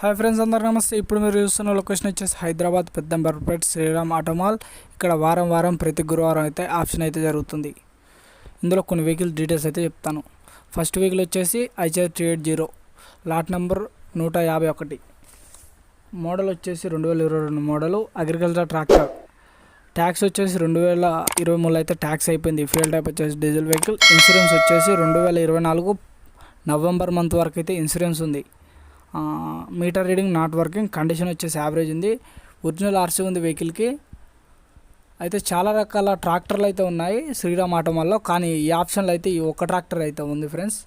Hi friends అందరు నమస్తే. ఇప్పుడు మీరు చూస్తున్న లొకేషన్ వచ్చేసి హైదరాబాద్ పెద్దంబర్పేట్ శ్రీరామ్ ఆటోమాల్ ఇక్కడ వారం వారం ప్రతి గురువారం అయితే ఆప్షన్ అయితే జరుగుతుంది. ఇందులో కొన్ని వెహికల్ డీటెయిల్స్ అయితే చెప్తాను. ఫస్ట్ వెహికల్ వచ్చేసి Eicher three eight zero. Lot number నూట యాభై ఒకటి. మోడల్ వచ్చేసి రెండు వేల ఇరవై రెండు మోడలు అగ్రికల్చర్ ట్రాక్టర్ ట్యాక్స్ వచ్చేసి రెండు వేల ఇరవై మూడు అయితే ట్యాక్స్ అయిపోయింది. ఫ్యూల్ టైప్ వచ్చేసి డీజిల్ వెహికల్ ఇన్సూరెన్స్ వచ్చేసి రెండు వేల ఇరవై నాలుగు నవంబర్ మంత్ వరకు అయితే ఇన్సూరెన్స్ ఉంది. Meter reading not working condition వచ్చేసి యావరేజ్ ఉంది. ఒరిజినల్ ఆర్సీ ఉంది వెహికల్కి. అయితే చాలా రకాల ట్రాక్టర్లు అయితే ఉన్నాయి శ్రీరామ్ ఆటోమాల్లో కానీ ఈ ఆప్షన్లు అయితే ఈ ఒక్క ట్రాక్టర్ అయితే ఉంది ఫ్రెండ్స్.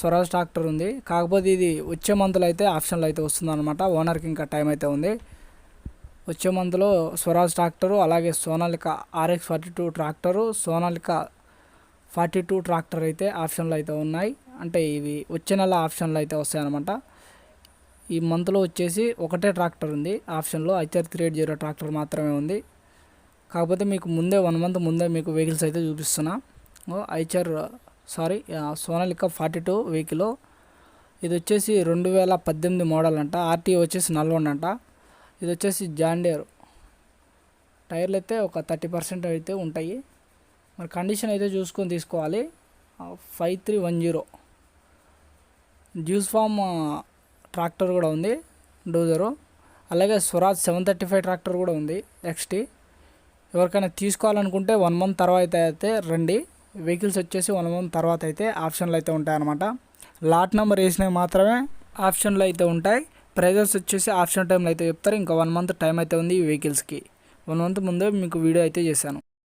స్వరాజ్ ట్రాక్టర్ ఉంది. కాకపోతే ఇది వచ్చే మంత్లో అయితే ఆప్షన్లు అయితే వస్తుందన్నమాట. ఓనర్కి ఇంకా టైం అయితే ఉంది. వచ్చే మంత్లో స్వరాజ్ ట్రాక్టరు అలాగే Sonalika RX forty two tractor Sonalika forty two tractor అయితే ఆప్షన్లు అయితే ఉన్నాయి. అంటే ఇవి వచ్చే నెల ఆప్షన్లు అయితే వస్తాయి అనమాట ఈ మంత్లో వచ్చేసి ఒకటే ట్రాక్టర్ ఉంది. ఆప్షన్లో Eicher three eight zero tractor మాత్రమే ఉంది. కాకపోతే మీకు ముందే వన్ మంత్ ముందే మీకు వెహికల్స్ అయితే చూపిస్తున్నా. Eicher sorry Sonalika forty two vehicle. ఇది వచ్చేసి రెండు వేల పద్దెనిమిది మోడల్ అంట. ఆర్టీ వచ్చేసి నల్గొండ అంట. ఇది వచ్చేసి జాండియర్. టైర్లు అయితే ఒక థర్టీ పర్సెంట్ అయితే ఉంటాయి. మరి కండిషన్ అయితే చూసుకొని తీసుకోవాలి. Five three one zero. Deutz Fahr tractor కూడా ఉంది డోజరు. అలాగే Swaraj seven thirty five tractor కూడా ఉంది ఎక్స్టీ. ఎవరికైనా తీసుకోవాలనుకుంటే వన్ మంత్ తర్వాత అయితే రండి. వెహికల్స్ వచ్చేసి వన్ మంత్ తర్వాత అయితే ఆప్షన్లు అయితే ఉంటాయన్నమాట. లాట్ నెంబర్ వేసినవి మాత్రమే ఆప్షన్లు అయితే ఉంటాయి. ప్రైజెస్ వచ్చేసి ఆప్షన్ టైంలో అయితే చెప్తారు. ఇంకా వన్ మంత్ టైం అయితే ఉంది ఈ వెహికల్స్కి. వన్ మంత్ ముందే మీకు వీడియో అయితే చేశాను.